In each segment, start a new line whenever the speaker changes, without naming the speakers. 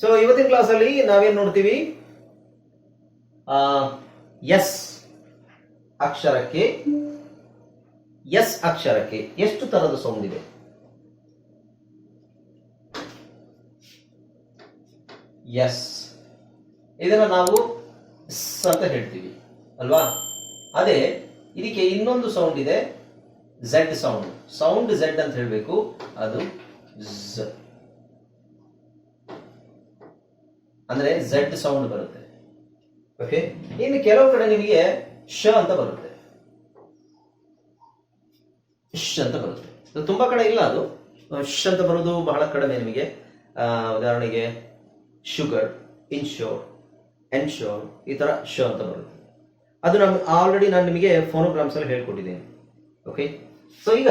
So ಇವತ್ತಿನ ಕ್ಲಾಸಲ್ಲಿ ನಾವೇನ್ ನೋಡ್ತೀವಿ? ಎಸ್ ಅಕ್ಷರಕ್ಕೆ ಎಸ್ ಅಕ್ಷರಕ್ಕೆ ಎಷ್ಟು ತರದ ಸೌಂಡ್ ಇದೆ? ಎಸ್. ಇದನ್ನ ನಾವು ಸ್ ಅಂತ ಹೇಳ್ತೀವಿ, ಅಲ್ವಾ? ಅದೇ, ಇದಕ್ಕೆ ಇನ್ನೊಂದು ಸೌಂಡ್ ಇದೆ, ಝೆಡ್ ಸೌಂಡ್ ಸೌಂಡ್ ಝೆಡ್ ಅಂತ ಹೇಳಬೇಕು, ಅದು ಝ. ಅಂದ್ರೆ ಝೆಡ್ ಸೌಂಡ್ ಬರುತ್ತೆ. ಓಕೆ ಇನ್ನು ಕೆಲವು ಕಡೆ ನಿಮಗೆ ಶ ಅಂತ ಬರುತ್ತೆ. ಶ್ ಅಂತ ಬರುತ್ತೆ. ತುಂಬಾ ಕಡೆ ಇಲ್ಲ ಅದು. ಶ್ ಅಂತ ಬರೋದು ಬಹಳ ಕಡಿಮೆ ನಿಮಗೆ. ಉದಾಹರಣೆಗೆ ಶುಗರ್ ಇನ್ಶೋರ್ ಎನ್ಶೋರ್ ಈ ತರ ಶ ಅಂತ ಬರುತ್ತೆ. ಅದು ನಮ್ ಆಲ್ರೆಡಿ ನಾನು ನಿಮಗೆ ಫೋನೋಗ್ರಾಮ್ಸ್ ಅಲ್ಲಿ ಹೇಳ್ಕೊಟ್ಟಿದ್ದೇನೆ. ಓಕೆ ಸೊ ಈಗ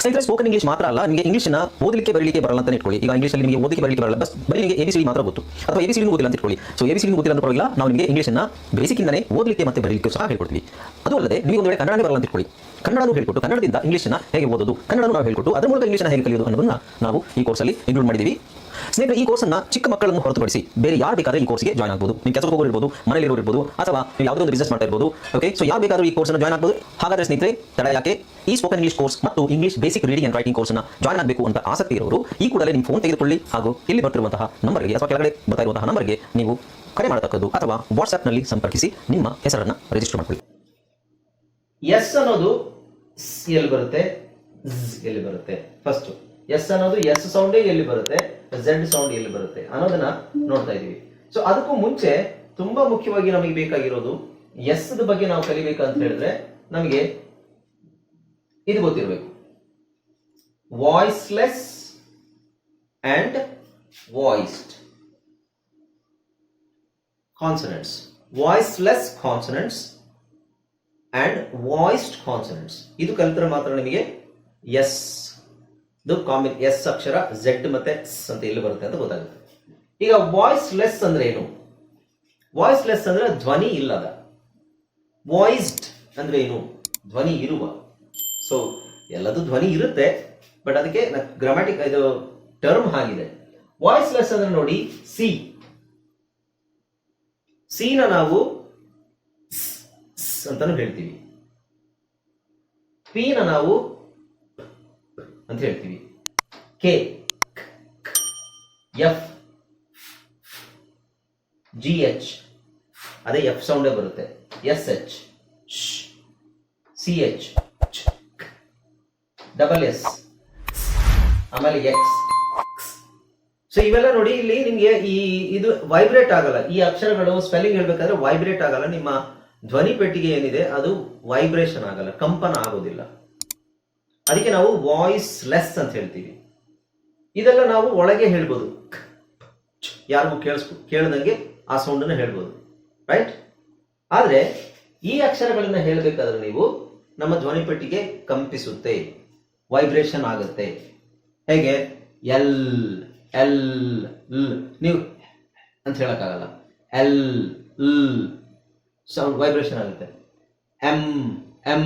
ಸ್ನೇಹಿತರೆ ಸ್ಪೋಕನ್ ಇಂಗ್ಲಿಷ್ ಮಾತ್ರ ಅಲ್ಲ, ನಿಮಗೆ ನ ಓದಲಿಕ್ಕೆ, ಬರಲಿಕ್ಕೆ ಬರಲ್ಲ ಅಂತ ಇಟ್ಕೊಳ್ಳಿ. ಈಗ ಇಂಗ್ಲೀಷ್ ನಿಮಗೆ ಓದಲಿಕ್ಕೆ, ಬರಲಿಕ್ಕೆ ಬರಲ್ಲ. ಬಸ್ ಬರೀ ನಿಮಗೆ ಎ ಸಿ ಮಾತ್ರ ಗೊತ್ತು. ಅಥವಾ ಎ ಬಿ ಸಿ ಗೊತ್ತಿಲ್ಲ ಅಂತ ಇಟ್ಕೊಳ್ಳಿ. ಸೊ ಎ ಬಿ ಸಿ ಗೊತ್ತಿಲ್ಲ ಅಂತ ಪರವಾಗಿಲ್ಲ. ನಾವು ನಿಮಗೆ ಇಂಗ್ಲಿಷ್ನ ಬೇಸಿಕ್ಕಿಂದನೇ ಓದಲಿಕ್ಕೆ ಮತ್ತೆ ಬರಲಿಕ್ಕೆ ಸಹ ಹೇಳ್ಕೊಡ್ತೀವಿ. ಅದು ಅಲ್ಲದೆ, ನೀವು ಒಂದು ವೇಳೆ ಕನ್ನಡನೇ ಬರಲ್ಲ ಅಂತ ಇಟ್ಕೊಳ್ಳಿ. ಕನ್ನಡನೂ ಹೇಳ್ಕೊಟ್ಟು, ಕನ್ನಡದಿಂದ ಇಂಗ್ಲೀಷ್ನ ಹೇಗೆ ಓದೋದು, ಕನ್ನಡನೂ ನಾವು ಹೇಳ್ಕೊಟ್ಟು, ಅದರ ಮೂಲಕ ನ ಹೇಗೆ ಕಲಿಯೋದು ಅನ್ನೋದನ್ನ ನಾವು ಈ ಕೋರ್ಸಲ್ಲಿ ಇನ್ಕ್ಲೂಡ್ ಮಾಡಿದ್ದೀವಿ. ಸ್ನೇಹಿತರೆ, ಈ ಕೋರ್ಸನ್ನ ಚಿಕ್ಕ ಮಕ್ಕಳನ್ನು ಹೊರತುಪಡಿಸಿ ಬೇರೆ ಯಾರು ಬೇಕಾದ್ರೆ ಈ ಕೋರ್ಸ್ಗೆ ಜಾಯ್ನ್ ಆಗ್ಬೋದು. ನೀವು ಕೆಲಸಕ್ಕೆ ಹೋಗೋರು ಇರ್ಬೋದು, ಮನೆಯಲ್ಲಿ ಇರ್ಬೋದು, ಅಥವಾ ನೀವು ಯಾವುದೋ ಒಂದು ಬಿಸ್ನೆಸ್ ಮಾಡ್ತಾ ಇರ್ಬೋದು ಓಕೆ ಸೊ ಯಾರು ಬೇಕಾದ್ರೂ ಈ ಕೋರ್ಸ್ನ ಜಾಯ್ನ್ ಆಗ್ಬೋದು. ಹಾಗಾದ್ರೆ ಸ್ನೇಹಿತರೆ, ತಡ ಯಾಕೆ? ಈ ಸ್ಪೋಕನ್ ಇಂಗ್ಲಿಷ್ ಕೋರ್ಸ್ ಮತ್ತು English basic reading and writing ಕೋರ್ಸ್ನ ಜಾಯ್ನ್ ಆಗಬೇಕು ಅಂತ ಆಸಕ್ತಿ ಇರೋರು, ಈ ಕೂಡಲೇ ನಿಮ್ಮ ಫೋನ್ ತೆಗೆದುಕೊಳ್ಳಿ ಹಾಗೂ ಇಲ್ಲಿ ಬರ್ತಿರುವಂತಹ ನಂಬರ್ಗೆ ಅಥವಾ ಕೆಳಗಡೆ ಬರ್ತಾ ಇರುವಂತಹ ನಂಬರ್ಗೆ ನೀವು ಕರೆ ಮಾಡತಕ್ಕದ್ದು ಅಥವಾ ವಾಟ್ಸ್ಆ್ಯಪ್ನಲ್ಲಿ ಸಂಪರ್ಕಿಸಿ ನಿಮ್ಮ ಹೆಸರನ್ನು ರಿಜಿಸ್ಟರ್ ಮಾಡಿಕೊಳ್ಳಿ.
ಎಸ್ ಅನ್ನೋದು ಎಲ್ಲಿ ಬರುತ್ತೆ? ಎಲ್ಲಿ ಬರುತ್ತೆ? ಫಸ್ಟ್ ಎಸ್ ಅನ್ನೋದು ಎಸ್ ಸೌಂಡೇ ಎಲ್ಲಿ ಬರುತ್ತೆ? ಝೆಡ್ ಸೌಂಡ್ ಎಲ್ಲಿ ಬರುತ್ತೆ? ಅನ್ನೋದನ್ನ ನೋಡ್ತಾ ಇದೀವಿ ಸೊ ಅದಕ್ಕೂ ಮುಂಚೆ ತುಂಬಾ ಮುಖ್ಯವಾಗಿ ನಮಗೆ ಬೇಕಾಗಿರೋದು ಎಸ್ ಬಗ್ಗೆ ನಾವು ಕಲಿಬೇಕಂತ ಹೇಳಿದ್ರೆ ನಮಗೆ ಇದು ಗೊತ್ತಿರಬೇಕು. Voiceless and voiced consonants voiceless consonants and voiced consonants ಇದು ಕಲಿತರೆ ಮಾತ್ರ ನಿಮಗೆ ಎಸ್. ಇದು ಕಾಮಿನ್ ಎಸ್ ಅಕ್ಷರ ಝೆಡ್ ಮತ್ತೆ ಎಸ್ ಅಂತ ಎಲ್ಲಿ ಬರುತ್ತೆ ಅಂತ ಗೊತ್ತಾಗುತ್ತೆ. ಈಗ ವಾಯ್ಸ್ ಲೆಸ್ ಅಂದ್ರೆ ಏನು? ವಾಯ್ಸ್ ಲೆಸ್ ಅಂದ್ರೆ ಧ್ವನಿ ಇಲ್ಲದ. ವಾಯ್ಸ್ಡ್ ಅಂದ್ರೆ ಏನು? ಧ್ವನಿ ಇರುವ. ಸೊ ಎಲ್ಲದೂ ಧ್ವನಿ ಇರುತ್ತೆ ಬಟ್ ಅದಕ್ಕೆ ಗ್ರಾಮ್ಯಾಟಿಕ್ ಇದು ಟರ್ಮ್ ಆಗಿದೆ ವಾಯ್ಸ್ ಲೆಸ್ ಅಂದ್ರೆ ನೋಡಿ ಸಿ ಸಿನ ನಾವು ಅಂತಾನು ಹೇಳ್ತೀವಿ. ಪಿನ ನಾವು ಅಂತ ಹೇಳ್ತೀವಿ. ಕೆ ಎಫ್, ಜಿ, ಎಚ್, ಅದೇ ಎಫ್ ಸೌಂಡೇ ಬರುತ್ತೆ. S, H C, H double S, ಆಮೇಲೆ ಎಕ್ಸ್ ಸೊ ಇವೆಲ್ಲ ನೋಡಿ ಇಲ್ಲಿ ನಿಮ್ಗೆ ಈ ಇದು ವೈಬ್ರೇಟ್ ಆಗಲ್ಲ. ಈ ಅಕ್ಷರಗಳು ಸ್ಪೆಲ್ಲಿಂಗ್ ಹೇಳ್ಬೇಕಾದ್ರೆ ವೈಬ್ರೇಟ್ ಆಗಲ್ಲ. ನಿಮ್ಮ ಧ್ವನಿ ಪೆಟ್ಟಿಗೆ ಏನಿದೆ ಅದು ವೈಬ್ರೇಷನ್ ಆಗಲ್ಲ. ಕಂಪನ ಆಗೋದಿಲ್ಲ. ಅದಕ್ಕೆ ನಾವು ವಾಯ್ಸ್ ಲೆಸ್ ಅಂತ ಹೇಳ್ತೀವಿ. ಇದೆಲ್ಲ ನಾವು ಒಳಗೆ ಹೇಳ್ಬೋದು. ಯಾರಿಗೂ ಕೇಳಿಸ್ ಕೇಳ್ದಂಗೆ ಆ ಸೌಂಡನ್ನ ಹೇಳ್ಬೋದು. ರೈಟ್ ಆದರೆ ಈ ಅಕ್ಷರಗಳನ್ನ ಹೇಳಬೇಕಾದ್ರೆ ನೀವು ನಮ್ಮ ಧ್ವನಿಪಟ್ಟಿಗೆ ಕಂಪಿಸುತ್ತೆ. ವೈಬ್ರೇಷನ್ ಆಗುತ್ತೆ. ಹೇಗೆ? ಎಲ್ ಎಲ್ ನೀವು ಅಂತ ಹೇಳಕ್ಕಾಗಲ್ಲ. ಎಲ್ ಸೌಂಡ್ ವೈಬ್ರೇಷನ್ ಆಗುತ್ತೆ. M M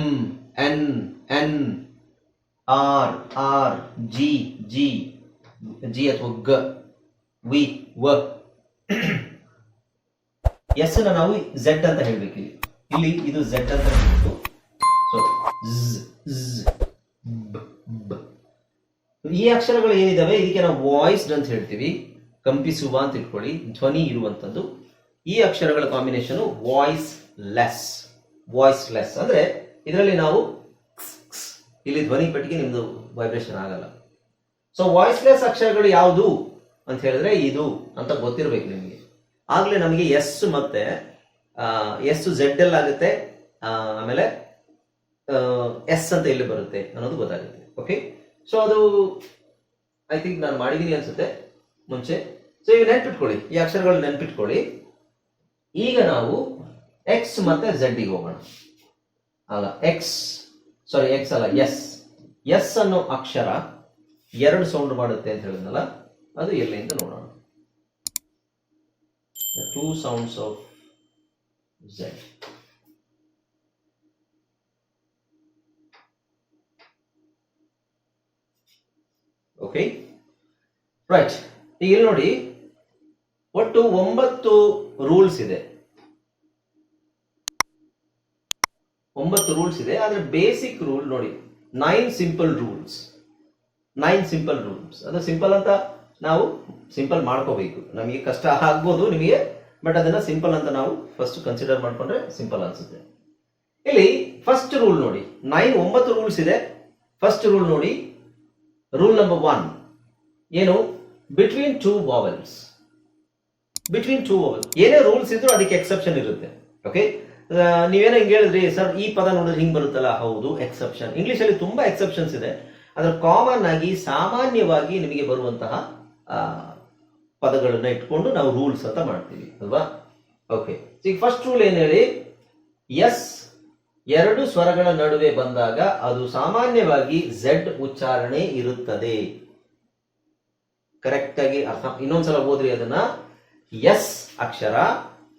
N N R R, G G G ಅಥವಾ ಗ, ವಿ, ವ. ಎಸ್ನ ನಾವು ಝೆಡ್ ಅಂತ ಹೇಳ್ಬೇಕು ಇಲ್ಲಿ. ಇದು ಝೆಡ್ ಅಂತ ಹೇಳ್ಬೇಕು ಸೊ ಈ ಅಕ್ಷರಗಳು ಏನಿದಾವೆ? ಇದಕ್ಕೆ ನಾವು ವಾಯ್ಸ್ಡ್ ಅಂತ ಹೇಳ್ತೀವಿ. ಕಂಪಿಸುವ ಅಂತ ಇಟ್ಕೊಳ್ಳಿ. ಧ್ವನಿ ಇರುವಂತದ್ದು ಈ ಅಕ್ಷರಗಳ combination voiceless voiceless ಅಂದ್ರೆ ಇದರಲ್ಲಿ ನಾವು ಇಲ್ಲಿ ಧ್ವನಿ ಪಟ್ಟಿಗೆ ನಿಮ್ದು ವೈಬ್ರೇಷನ್ ಆಗಲ್ಲ. ಸೊ ವಾಯ್ಸ್ಲೆಸ್ ಅಕ್ಷರಗಳು ಯಾವುದು ಅಂತ ಹೇಳಿದ್ರೆ ಇದು ಅಂತ ಗೊತ್ತಿರಬೇಕು ನಿಮಗೆ. ಆಗ್ಲೇ ನಮಗೆ ಎಸ್ ಮತ್ತೆ ಎಸ್ ಝೆಡ್ ಎಲ್ ಆಗುತ್ತೆ ಆಮೇಲೆ ಎಸ್ ಅಂತ ಎಲ್ಲಿ ಬರುತ್ತೆ ಅನ್ನೋದು ಗೊತ್ತಾಗುತ್ತೆ. ಓಕೆ ಸೊ ಅದು ಐ ಥಿಂಕ್ ನಾನು ಮಾಡಿದ್ದೀನಿ ಅನ್ಸುತ್ತೆ ಮುಂಚೆ. ಸೊ ಈಗ ನೆನ್ಪಿಟ್ಕೊಳ್ಳಿ. ಈ ಅಕ್ಷರಗಳು ನೆನ್ಪಿಟ್ಕೊಳ್ಳಿ. ಈಗ ನಾವು ಎಕ್ಸ್ ಮತ್ತೆ ಝೆಡ್ಗೆ ಹೋಗೋಣ. ಅಲ್ಲ ಎಕ್ಸ್ ಸಾರಿ ಎಕ್ಸ್ ಅಲ್ಲ. ಎಸ್ ಎಸ್ ಅನ್ನೋ ಅಕ್ಷರ ಎರಡು ಸೌಂಡ್ ಮಾಡುತ್ತೆ ಅಂತ ಹೇಳಿದ್ನಲ್ಲ, ಅದು ಎಲ್ಲಿಂದ ನೋಡೋಣ. Two sounds of Z. Okay right ಈಗ ಇಲ್ಲಿ ನೋಡಿ, ಒಟ್ಟು ಒಂಬತ್ತು ರೂಲ್ಸ್ ಇದೆ. ಒಂಬತ್ತು ರೂಲ್ಸ್ ಇದೆ, ಆದರೆ ಬೇಸಿಕ್ ರೂಲ್ ನೋಡಿ nine simple rules nine simple rules ಅದು ಸಿಂಪಲ್ ಅಂತ ನಾವು ಸಿಂಪಲ್ ಮಾಡ್ಕೋಬೇಕು. ನಮಗೆ ಕಷ್ಟ ಆಗ್ಬೋದು ನಿಮಗೆ ಬಟ್ ಅದನ್ನ ಸಿಂಪಲ್ ಅಂತ ನಾವು ಫಸ್ಟ್ ಕನ್ಸಿಡರ್ ಮಾಡಿಕೊಂಡ್ರೆ ಸಿಂಪಲ್ ಅನ್ಸುತ್ತೆ. ಇಲ್ಲಿ ಫಸ್ಟ್ ರೂಲ್ ನೋಡಿ ನೈನ್ ಒಂಬತ್ತು ರೂಲ್ಸ್ ಇದೆ. ಫಸ್ಟ್ ರೂಲ್ ನೋಡಿ ರೂಲ್ ನಂಬರ್ ಒನ್ ಏನು? Between two vowels between two vowel ಏನೇ ರೂಲ್ಸ್ ಇದ್ರೂ ಅದಕ್ಕೆ ಎಕ್ಸೆಪ್ಷನ್ ಇರುತ್ತೆ. ಓಕೆ ನೀವೇನೋ ಹಿಂಗೆ ಹೇಳಿದ್ರಿ, ಸರ್, ಈ ಪದ ನೋಡಿದ್ರೆ ಹಿಂಗ್ ಬರುತ್ತಲ್ಲ? ಹೌದು ಎಕ್ಸೆಪ್ಷನ್ ಇಂಗ್ಲಿಷ್ ಅಲ್ಲಿ ತುಂಬಾ ಎಕ್ಸೆಪ್ಷನ್ಸ್ ಇದೆ. ಅದ್ರ ಕಾಮನ್ ಆಗಿ, ಸಾಮಾನ್ಯವಾಗಿ ನಿಮಗೆ ಬರುವಂತಹ ಪದಗಳನ್ನ ಇಟ್ಕೊಂಡು ನಾವು ರೂಲ್ಸ್ ಅಂತ ಮಾಡ್ತೀವಿ, ಅಲ್ವಾ? ಓಕೆ ಈಗ ಫಸ್ಟ್ ರೂಲ್ ಏನ್ ಹೇಳಿ? ಎಸ್ ಎರಡು ಸ್ವರಗಳ ನಡುವೆ ಬಂದಾಗ ಅದು ಸಾಮಾನ್ಯವಾಗಿ ಝೆಡ್ ಉಚ್ಚಾರಣೆ ಇರುತ್ತದೆ. ಕರೆಕ್ಟ್ ಆಗಿ ಅರ್ಥ ಇನ್ನೊಂದ್ಸಲ ಓದ್ರಿ ಅದನ್ನ. ಎಸ್ ಅಕ್ಷರ.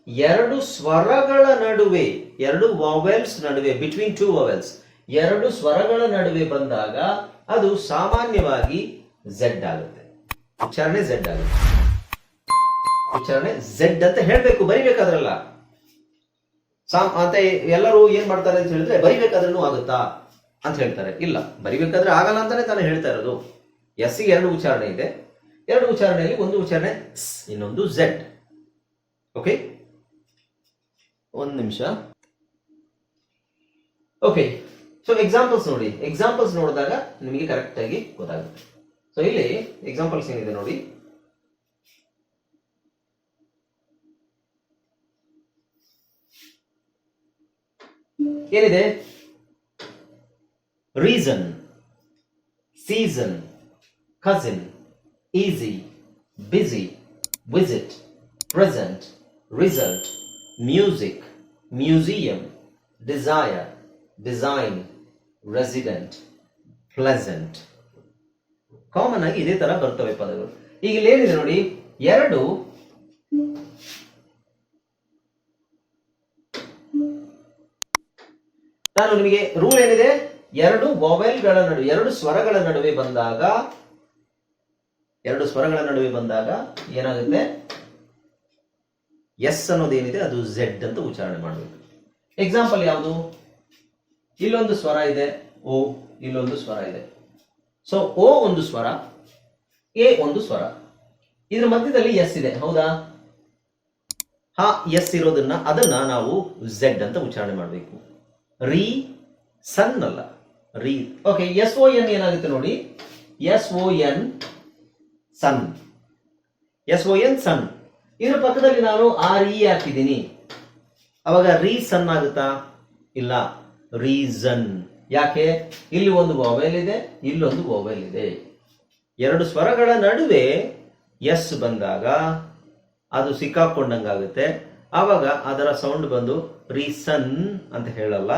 ಎರಡು ಸ್ವರಗಳ ನಡುವೆ, ಎರಡು ವಾವೆಲ್ಸ್ ನಡುವೆ ಬಿಟ್ವೀನ್ ಟೂ ವಾವೆಲ್ಸ್ ಎರಡು ಸ್ವರಗಳ ನಡುವೆ ಬಂದಾಗ ಅದು ಸಾಮಾನ್ಯವಾಗಿ ಝೆಡ್ ಆಗುತ್ತೆ. ಉಚ್ಚಾರಣೆ ಝೆಡ್ ಆಗುತ್ತೆ. ಉಚ್ಚಾರಣೆ ಝೆಡ್ ಅಂತ ಹೇಳಬೇಕು, ಬರಿಬೇಕಾದ್ರಲ್ಲ. ಅಂತ ಎಲ್ಲರೂ ಏನ್ ಮಾಡ್ತಾರೆ ಅಂತ ಹೇಳಿದ್ರೆ ಬರಿಬೇಕಾದ್ರೂ ಆಗುತ್ತಾ ಅಂತ ಹೇಳ್ತಾರೆ. ಇಲ್ಲ, ಬರಿಬೇಕಾದ್ರೆ ಆಗಲ್ಲ ಅಂತಾನೆ ತಾನೇ ಹೇಳ್ತಾ ಇರೋದು. ಎಸ್ ಸಿ ಎರಡು ಉಚ್ಚಾರಣೆ ಇದೆ. ಎರಡು ಉಚ್ಚಾರಣೆಯಲ್ಲಿ ಒಂದು ಉಚ್ಚಾರಣೆ ಇನ್ನೊಂದು ಝೆಡ್ ಓಕೆ ಒಂದು ನಿಮಿಷ. ಓಕೆ ಸೊ ಎಕ್ಸಾಂಪಲ್ಸ್ ನೋಡಿ. ಎಕ್ಸಾಂಪಲ್ಸ್ ನೋಡಿದಾಗ ನಿಮಗೆ ಕರೆಕ್ಟ್ ಆಗಿ ಗೊತ್ತಾಗುತ್ತೆ. ಸೊ ಇಲ್ಲಿ ಎಕ್ಸಾಂಪಲ್ಸ್ ಏನಿದೆ ನೋಡಿ. ಏನಿದೆ? Reason season cousin easy busy visit present result music museum desire, design resident pleasant. Common ಆಗಿ ಇದೇ ತರ ಬರ್ತವೆ ಪದಗಳು. ಈಗ ಇಲ್ಲಿ ಏನಿದೆ ನೋಡಿ? ಎರಡು ನಾನು ನಿಮಗೆ ರೂಲ್ ಏನಿದೆ? ಎರಡು ಗಳ ನಡುವೆ ಎರಡು ಸ್ವರಗಳ ನಡುವೆ ಬಂದಾಗ ಎರಡು ಸ್ವರಗಳ ನಡುವೆ ಬಂದಾಗ ಏನಾಗುತ್ತೆ? ಎಸ್ ಅನ್ನೋದೇನಿದೆ, ಅದು ಝೆಡ್ ಅಂತ ಉಚ್ಚಾರಣೆ ಮಾಡಬೇಕು. ಎಕ್ಸಾಂಪಲ್ ಯಾವುದು? ಇಲ್ಲೊಂದು ಸ್ವರ ಇದೆ. ಓ, ಇಲ್ಲೊಂದು ಸ್ವರ ಇದೆ. ಸೊ ಓ ಒಂದು ಸ್ವರ, ಎ ಒಂದು ಸ್ವರ. ಇದ್ರ ಮಧ್ಯದಲ್ಲಿ ಎಸ್ ಇದೆ, ಹೌದಾ? ಹಾ, ಎಸ್ ಇರೋದನ್ನ, ಅದನ್ನ ನಾವು ಝೆಡ್ ಅಂತ ಉಚ್ಚಾರಣೆ ಮಾಡಬೇಕು. ರೀ ಸನ್ ಅಲ್ಲ ರೀ. ಓಕೆ ಎಸ್ ಓ ಎನ್ ಏನಾಗುತ್ತೆ ನೋಡಿ? S O N son. S O N son. ಇದ್ರ ಪಕ್ಕದಲ್ಲಿ ನಾನು ಆರ್ ಇ ಹಾಕಿದ್ದೀನಿ ಅವಾಗ ರೀಸನ್ ಆಗುತ್ತಾ? ಇಲ್ಲ. ರೀಸನ್. ಯಾಕೆ? ಇಲ್ಲಿ ಒಂದು ಮೊಬೈಲ್ ಇದೆ, ಇಲ್ಲೊಂದು ಮೊಬೈಲ್ ಇದೆ. ಎರಡು ಸ್ವರಗಳ ನಡುವೆ ಎಸ್ ಬಂದಾಗ ಅದು ಸಿಕ್ಕಾಕೊಂಡಂಗಾಗುತ್ತೆ. ಆವಾಗ ಅದರ ಸೌಂಡ್ ಬಂದು ರೀಸನ್ ಅಂತ ಹೇಳಲ್ಲ,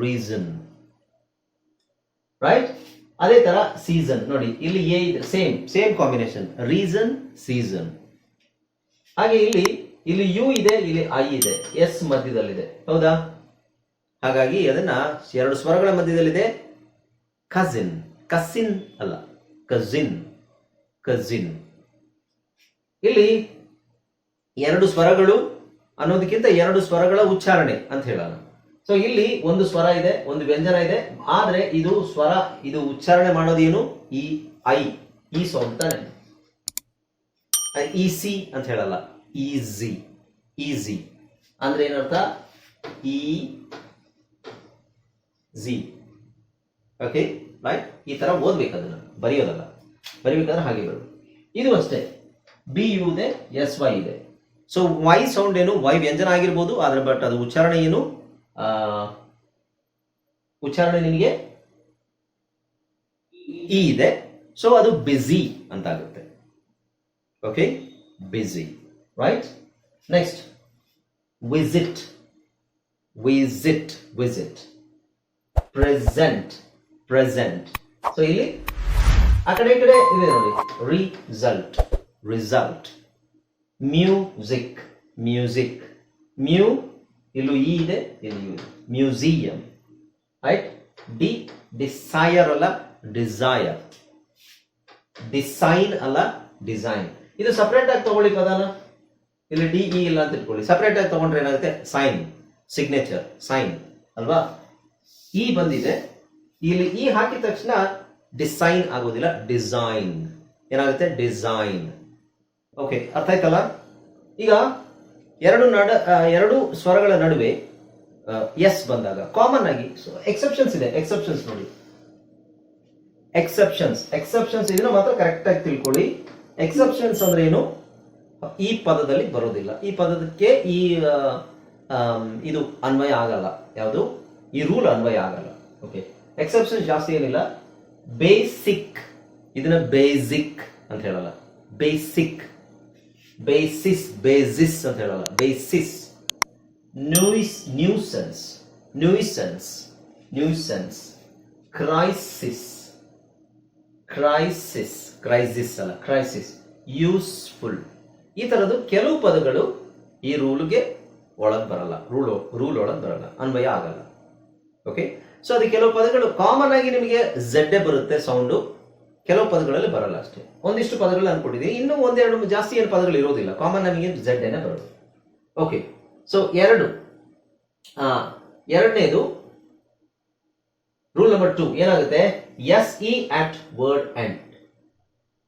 ರೀಸನ್. ರೈಟ್ ಅದೇ ತರ ಸೀಸನ್. ನೋಡಿ, ಇಲ್ಲಿ ಎ ಇದೆ, same same combination. Reason, season. ಹಾಗೆ ಇಲ್ಲಿ ಇಲ್ಲಿ ಯು ಇದೆ, ಇಲ್ಲಿ ಐ ಇದೆ, ಎಸ್ ಮಧ್ಯದಲ್ಲಿದೆ. ಹೌದಾ? ಹಾಗಾಗಿ ಅದನ್ನ ಎರಡು ಸ್ವರಗಳ ಮಧ್ಯದಲ್ಲಿದೆ. ಕಸಿನ್ ಕಸಿನ್ ಅಲ್ಲ. ಕಸಿನ್ ಕಸಿನ್ ಇಲ್ಲಿ ಎರಡು ಸ್ವರಗಳು ಅನ್ನೋದಕ್ಕಿಂತ ಎರಡು ಸ್ವರಗಳ ಉಚ್ಚಾರಣೆ ಅಂತ ಹೇಳೋಣ. ಸೊ ಇಲ್ಲಿ ಒಂದು ಸ್ವರ ಇದೆ, ಒಂದು ವ್ಯಂಜನ ಇದೆ. ಆದ್ರೆ ಇದು ಸ್ವರ, ಇದು ಉಚ್ಚಾರಣೆ ಮಾಡೋದೇನು? ಈ ಐ. ಈ ಸೊ ತಾನೆ ಈಸಿ ಅಂತ ಹೇಳಲ್ಲ. ಈಸಿ ಈಸಿ ಅಂದ್ರೆ ಏನರ್ಥ? ಈ ಜಿ ಓಕೆ ರೈಟ್ ಈ ತರ ಓದ್ಬೇಕು ಅದನ್ನ ಬರೆಯೋದಲ್ಲ. ಬರಿಬೇಕಾದ್ರೆ ಹಾಗೆ ಬರೋದು ಇದು ಅಷ್ಟೇ. ಬಿ ಯು ಇದೆ ಎಸ್ ವೈ ಇದೆ. ಸೊ ವೈ ಸೌಂಡ್ ಏನು? ವೈ ವ್ಯಂಜನ ಆಗಿರ್ಬೋದು, ಆದ್ರೆ ಬಟ್ ಅದು ಉಚ್ಚಾರಣೆ ಏನು? ಉಚ್ಚಾರಣೆ ನಿಮಗೆ ಇ ಇದೆ. ಸೊ ಅದು ಬಿಸಿ ಅಂತ ಆಗುತ್ತೆ okay busy right next visit visit visit present present so ಇಲ್ಲಿ ಆ ಕಡೆ ಈ ಕಡೆ ಇದೆ ನೋಡಿ. ರಿಸಲ್ಟ್ ರಿಸಲ್ಟ್ ಮ್ಯೂಸಿಕ್ ಮ್ಯೂಸಿಕ್ ಮ್ಯೂ ಇಲ್ಲೂ ಇ ಇದೆ, ಇಲ್ಲಿ ಯು ಇದೆ. ಮ್ಯೂಸಿಯಂ ರೈಟ್ ಡಿ ಡಿಸೈರ್ ಅಲ್ಲ ಡಿಸೈರ್ ಡಿಸೈನ್ ಅಲ್ಲ ಡಿಸೈನ್ ಇದು ಸಪ್ರೇಟ್ ಆಗಿ ತಗೊಳ್ಳಿ ಪದಾನ ಇಲ್ಲಿ ಡಿ ಇ ಇಲ್ಲ ಅಂತ ಇಟ್ಕೊಳ್ಳಿ. ಸಪ್ರೇಟ್ ಆಗಿ ತಗೊಂಡ್ರೆ ಏನಾಗುತ್ತೆ? ಸೈನ್ ಸಿಗ್ನೇಚರ್ ಸೈನ್ ಅಲ್ವಾ? ಇ ಬಂದಿದೆ. ಇಲ್ಲಿ ಇ ಹಾಕಿದ ತಕ್ಷಣ ಡಿಸೈನ್ ಆಗೋದಿಲ್ಲ. ಡಿಸೈನ್ ಏನಾಗುತ್ತೆ? ಡಿಸೈನ್ ಓಕೆ ಅರ್ಥ ಆಯ್ತಲ್ಲ? ಈಗ ಎರಡು ನಡ ಎರಡು ಸ್ವರಗಳ ನಡುವೆ ಎಸ್ ಬಂದಾಗ ಕಾಮನ್ ಆಗಿ ಎಕ್ಸೆಪ್ಷನ್ಸ್ ಇದೆ. ಎಕ್ಸೆಪ್ಷನ್ಸ್ ನೋಡಿ. ಎಕ್ಸೆಪ್ಷನ್ಸ್ ಎಕ್ಸೆಪ್ಷನ್ಸ್ ಇದನ್ನ ಮಾತ್ರ ಕರೆಕ್ಟ್ ಆಗಿ ತಿಳ್ಕೊಳ್ಳಿ. ಎಕ್ಸೆಪ್ಷನ್ಸ್ ಅಂದ್ರೆ ಏನು? ಈ ಪದದಲ್ಲಿ ಬರೋದಿಲ್ಲ. ಈ ಪದಕ್ಕೆ ಈ ಇದು ಅನ್ವಯ ಆಗಲ್ಲ. ಯಾವುದು? ಈ ರೂಲ್ ಅನ್ವಯ ಆಗಲ್ಲ. ಓಕೆ ಎಕ್ಸೆಪ್ಷನ್ಸ್ ಜಾಸ್ತಿ ಏನಿಲ್ಲ. ಬೇಸಿಕ್ ಇದನ್ನ ಬೇಸಿಕ್ ಅಂತ ಹೇಳಲ್ಲ. ಬೇಸಿಕ್ ಬೇಸಿಸ್ ಬೇಸಿಸ್ ಅಂತ ಹೇಳಲ್ಲ. Basis news nuisance nuisance nuisance crisis crisis crisis ಅಲ್ಲ. ಕ್ರೈಸಿಸ್ ಯೂಸ್ಫುಲ್ ಈ ತರದ್ದು ಕೆಲವು ಪದಗಳು ಈ ರೂಲ್ಗೆ ಒಳಗೆ ಬರಲ್ಲ. ರೂಲ್ ರೂಲ್ ಒಳಗೆ ಬರಲ್ಲ. ಅನ್ವಯ ಆಗಲ್ಲ. ಓಕೆ ಸೊ ಅದು ಕೆಲವು ಪದಗಳು ಕಾಮನ್ ಆಗಿ ನಿಮಗೆ ಝಡ್ಡೆ ಬರುತ್ತೆ ಸೌಂಡು ಕೆಲವು ಪದಗಳಲ್ಲಿ ಬರಲ್ಲ ಅಷ್ಟೇ. ಒಂದಿಷ್ಟು ಪದಗಳು ಅನ್ಕೊಂಡಿದ್ದೀನಿ ಇನ್ನೂ ಒಂದೆರಡು ಜಾಸ್ತಿ ಏನು ಪದಗಳು ಇರೋದಿಲ್ಲ. ಕಾಮನ್ ನಮಗೆ ಝೆಡ್ಡೇನೆ ಬರೋದು ಓಕೆ ಸೊ ಎರಡು. ಎರಡನೇದು ರೂಲ್ ನಂಬರ್ ಟು ಏನಾಗುತ್ತೆ? S E at word end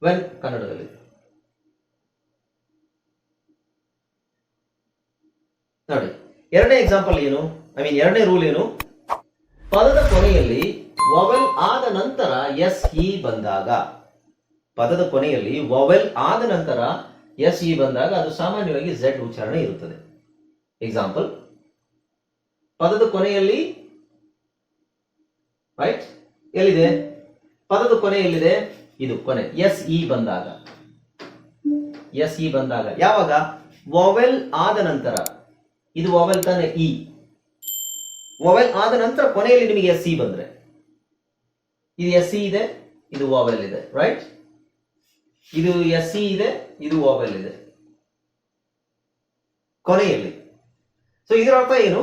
when ಕನ್ನಡದಲ್ಲಿ ನೋಡಿ, ಎರಡನೇ ಎಕ್ಸಾಂಪಲ್ ಏನು? ಐ ಮೀನ್ ಎರಡನೇ ರೂಲ್ ಏನು? ಪದದ ಕೊನೆಯಲ್ಲಿ ವವೆಲ್ ಆದ ನಂತರ ಎಸ್ ಇ ಬಂದಾಗ. ಪದದ ಕೊನೆಯಲ್ಲಿ ವವೆಲ್ ಆದ ನಂತರ ಎಸ್ ಇ ಬಂದಾಗ ಅದು ಸಾಮಾನ್ಯವಾಗಿ ಝೆಡ್ ಉಚ್ಚಾರಣೆ ಇರುತ್ತದೆ. ಎಕ್ಸಾಂಪಲ್ ಪದದ ಕೊನೆಯಲ್ಲಿ ರೈಟ್ ಎಲ್ಲಿದೆ? ಪದದ ಕೊನೆ ಎಲ್ಲಿದೆ ಇದು ಕೊನೆ. ಎಸ್ ಇ ಬಂದಾಗ. ಎಸ್ ಇ ಬಂದಾಗ ಯಾವಾಗ? ವೊವೆಲ್ ಆದ ನಂತರ. ಇದು ವೊವೆಲ್ ತಾನೆ ಇ ವೊವೆಲ್ ಆದ ನಂತರ ಕೊನೆಯಲ್ಲಿ ನಿಮಗೆ ಎಸ್ ಇ ಬಂದ್ರೆ. ಇದು ಎಸ್ ಇ ಇದೆ, ಇದು ವಾವೆಲ್ ಇದೆ ರೈಟ್ ಇದು ಎಸ್ ಇ ಇದೆ, ಇದು ವಾವೆಲ್ ಇದೆ. ಕೊನೆಯಲ್ಲಿ. ಸೊ ಇದರ ಅರ್ಥ ಏನು?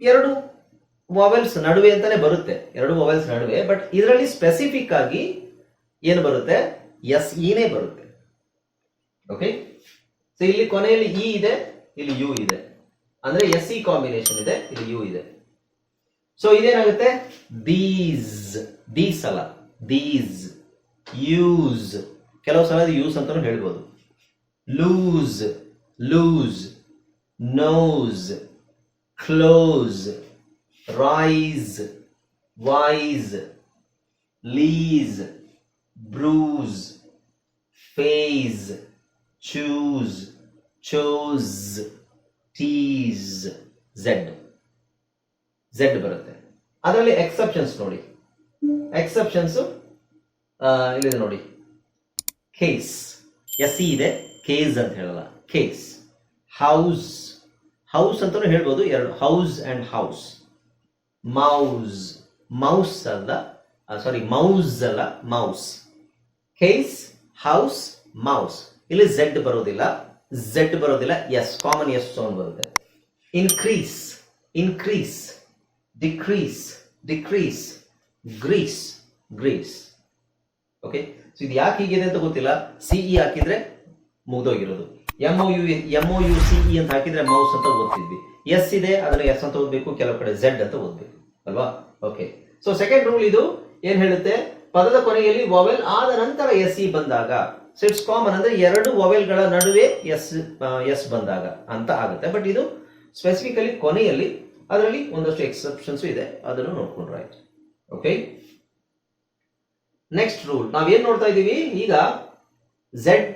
ಎರಡು ವಾವೆಲ್ಸ್ ನಡುವೆ ಅಂತಾನೆ ಬರುತ್ತೆ. ಎರಡು ವಾವೆಲ್ಸ್ ನಡುವೆ ಬಟ್ ಇದರಲ್ಲಿ ಸ್ಪೆಸಿಫಿಕ್ ಆಗಿ ಏನು ಬರುತ್ತೆ? ಎಸ್ ಇನೇ ಬರುತ್ತೆ. ಓಕೆ ಸೊ ಇಲ್ಲಿ ಕೊನೆಯಲ್ಲಿ ಇ ಇದೆ, ಇಲ್ಲಿ ಯು ಇದೆ. ಅಂದ್ರೆ ಎಸ್ ಇ ಕಾಂಬಿನೇಷನ್ ಇದೆ, ಇಲ್ಲಿ ಯು ಇದೆ. ಸೊ ಇದೇನಾಗುತ್ತೆ? ದೀಸ್ ದೀಸ್ ಅಲ್ಲ. ದೀಸ್ ಯೂಸ್ ಕೆಲವು ಸಲ ಯೂಸ್ ಅಂತಾನು ಹೇಳ್ಬೋದು. Loose loose nose close rise wise lease bruise face choose chose tease Z Z ಬರುತ್ತೆ. ಅದರಲ್ಲಿ ಎಕ್ಸೆಪ್ಷನ್ಸ್ ನೋಡಿ. ಎಕ್ಸೆಪ್ಷನ್ಸ್ ಇಲ್ಲಿದೆ ನೋಡಿ. ಕೇಸ್ ಎಸ್ ಸಿ ಇದೆ. ಕೇಸ್ ಅಂತ ಹೇಳಲ್ಲ. ಕೇಸ್ ಹೌಸ್ ಹೌಸ್ ಅಂತಲೂ ಹೇಳ್ಬೋದು. ಎರಡು house and house mouse mouse ಅಲ್ಲ ಸಾರಿ ಮೌಸ್ ಅಲ್ಲ ಮೌಸ್. ಕೇಸ್ ಹೌಸ್ ಮೌಸ್ ಇಲ್ಲಿ ಝೆಡ್ ಬರೋದಿಲ್ಲ ಝೆಡ್ ಬರೋದಿಲ್ಲ ಎಸ್ ಕಾಮನ್ ಎಸ್ ಸೌಂಡ್ ಬರುತ್ತೆ. Increase increase decrease decrease grease grease okay so ಇದು ಯಾಕೆ ಹೀಗಿದೆ ಅಂತ ಗೊತ್ತಿಲ್ಲ? ಸಿಇ ಹಾಕಿದ್ರೆ ಮುಗ್ದೋಗಿರೋದು. M U M U C E ಅಂತ ಹಾಕಿದ್ರೆ ಮೌಸ್ ಅಂತ ಓದ್ತಿದ್ವಿ. ಎಸ್ ಇದೆ ಅದನ್ನ ಎಸ್ ಅಂತ ಓದ್ಬೇಕು, ಕೆಲವು ಕಡೆ ಝೆಡ್ ಅಂತ ಓದ್ಬೇಕು. ಅಲ್ವಾ? ಓಕೆ ಸೊ ಸೆಕೆಂಡ್ ರೂಲ್ ಇದು ಏನ್ ಹೇಳುತ್ತೆ? ಪದದ ಕೊನೆಯಲ್ಲಿ ವೊವೆಲ್ ಆದ ನಂತರ ಎಸ್ ಇ ಬಂದಾಗ. ಸೊ ಇಟ್ಸ್ ಕಾಮನ್ ಅಂದ್ರೆ ಎರಡು ವೊವೆಲ್ಗಳ ನಡುವೆ ಎಸ್ ಎಸ್ ಬಂದಾಗ ಅಂತ ಆಗುತ್ತೆ. ಬಟ್ ಇದು ಸ್ಪೆಸಿಫಿಕಲಿ ಕೊನೆಯಲ್ಲಿ ಅದರಲ್ಲಿ ಒಂದಷ್ಟು ಎಕ್ಸೆಪ್ಷನ್ಸ್ ಇದೆ. ಅದನ್ನು ನೋಡ್ಕೊಂಡ್ರೆ ಓಕೆ ನೆಕ್ಸ್ಟ್ ರೂಲ್ ನಾವೇನ್ ನೋಡ್ತಾ ಇದ್ದೀವಿ? ಈಗ ಝೆಡ್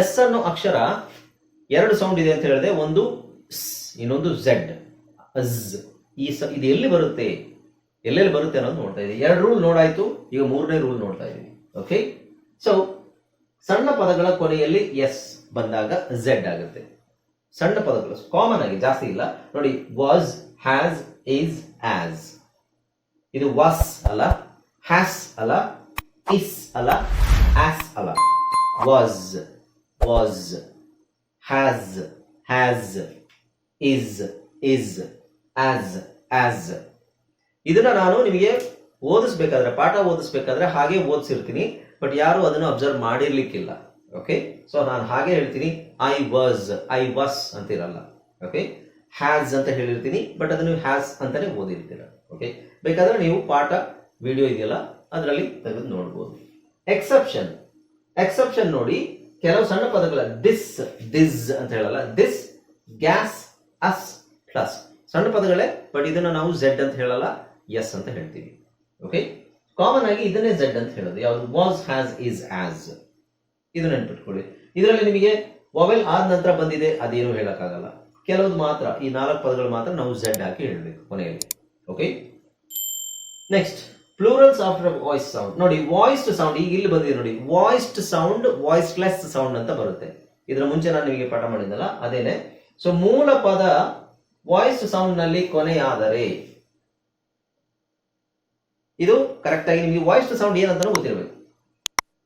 ಎಸ್ ಅನ್ನೋ ಅಕ್ಷರ ಎರಡು ಸೌಂಡ್ ಇದೆ ಅಂತ ಹೇಳಿದೆ ಒಂದು ಇನ್ನೊಂದು ಝೆಡ್ ಅಜ್ ಈ ಇದು ಎಲ್ಲಿ ಬರುತ್ತೆ? ಎಲ್ಲೆಲ್ಲಿ ಬರುತ್ತೆ ಅನ್ನೋದು ನೋಡ್ತಾ ಇದ್ದೀವಿ ಎರಡು ರೂಲ್ ನೋಡಾಯ್ತು, ಈಗ ಮೂರನೇ ರೂಲ್ ನೋಡ್ತಾ ಇದ್ದೀವಿ ಓಕೆ ಸೊ ಸಣ್ಣ ಪದಗಳ ಕೊನೆಯಲ್ಲಿ ಎಸ್ ಬಂದಾಗ ಝೆಡ್ ಆಗುತ್ತೆ. ಸಣ್ಣ ಪದಗಳು ಕಾಮನ್ ಆಗಿ ಜಾಸ್ತಿ ಇಲ್ಲ. ನೋಡಿ ವಾಸ್ ಹ್ಯಾಸ್ ಈಸ್ ಆಸ್ ಇದು ವಾಸ್ ಅಲ್ಲ ಹ್ಯಾಸ್ ಅಲ್ಲ ಇಸ್ ಅಲ್ಲ ಆಸ್ ಅಲ್ಲ. Was was has has is is as as ಇದನ್ನ ನಾನು ನಿಮಗೆ ಓದಿಸ್ಬೇಕಾದ್ರೆ, ಪಾಠ ಓದಿಸ್ಬೇಕಾದ್ರೆ ಹಾಗೆ ಓದಿಸಿರ್ತೀನಿ ಬಟ್ ಯಾರು ಅದನ್ನು ಅಬ್ಸರ್ವ್ ಮಾಡಿರ್ಲಿಕ್ಕಿಲ್ಲ ಓಕೆ ಸೊ ನಾನು ಹಾಗೆ ಹೇಳ್ತೀನಿ ಐ ವಾಸ್ ಐ ವಾಸ್ ಅಂತಿರಲ್ಲ ಓಕೆ ಹ್ಯಾಸ್ ಅಂತ ಹೇಳಿರ್ತೀನಿ ಬಟ್ ಅದನ್ನು ಹ್ಯಾಸ್ ಅಂತಾನೆ ಓದಿರ್ತೀರ ಓಕೆ ಬೇಕಾದ್ರೆ ನೀವು ಪಾಠ ವಿಡಿಯೋ ಇದೆಯಲ್ಲ, ಅದರಲ್ಲಿ ತೆಗೆದು ನೋಡ್ಬೋದು. ಎಕ್ಸೆಪ್ಷನ್ ಎಕ್ಸೆಪ್ಷನ್ ನೋಡಿ, ಕೆಲವು ಸಣ್ಣ ಪದಗಳ ದಿಸ್ ದಿಸ್ ಅಂತ ಹೇಳಲ್ಲ ದಿಸ್ ಗ್ಯಾಸ್ ಅಸ್ ಪ್ಲಸ್ ಸಣ್ಣ ಪದಗಳೇ ಬಟ್ ಇದನ್ನ ನಾವು ಝೆಡ್ ಅಂತ ಹೇಳಲ್ಲ ಎಸ್ ಅಂತ ಹೇಳ್ತೀವಿ ಓಕೆ ಕಾಮನ್ ಆಗಿ ಇದನ್ನೇ ಝೆಡ್ ಅಂತ ಹೇಳೋದು. ಯಾವುದು? ವಾಸ್ ಹ್ಯಾಸ್ ಇಸ್ ಆಸ್ ಇದು ನೆನ್ಪಿಟ್ಕೊಳ್ಳಿ. ಇದರಲ್ಲಿ ನಿಮಗೆ ವೊವೆಲ್ ಆದ ನಂತರ ಬಂದಿದೆ, ಅದೇನು ಹೇಳಕ್ಕಾಗಲ್ಲ. ಕೆಲವೊಂದು ಮಾತ್ರ, ಈ ನಾಲ್ಕು ಪದಗಳು ಮಾತ್ರ ನಾವು ಝೆಡ್ ಹಾಕಿ ಹೇಳಬೇಕು ಕೊನೆಯಲ್ಲಿ. Okay next plurals after voice sound ನೋಡಿ ವಾಯ್ಸ್ಡ್ ಸೌಂಡ್ ಈಗ ಇಲ್ಲಿ ಬಂದಿದೆ ನೋಡಿ. ವಾಯ್ಸ್ಡ್ ಸೌಂಡ್ ವಾಯ್ಸ್ಲೆಸ್ ಸೌಂಡ್ ಅಂತ ಬರುತ್ತೆ. ಇದರ ಮುಂಚೆ ನಾನು ನಿಮಗೆ ಪಾಠ ಮಾಡಿದ್ದಲ್ಲ, ಅದೇನೆ. ಸೊ ಮೂಲ ಪದ ವಾಯ್ಸ್ ಸೌಂಡ್ನಲ್ಲಿ ಕೊನೆಯಾದರೆ ಇದು ಕರೆಕ್ಟ್ ಆಗಿ ನಿಮಗೆ ವಾಯ್ಸ್ಡ್ ಸೌಂಡ್ ಏನಂತ ಗೊತ್ತಿರಬೇಕು.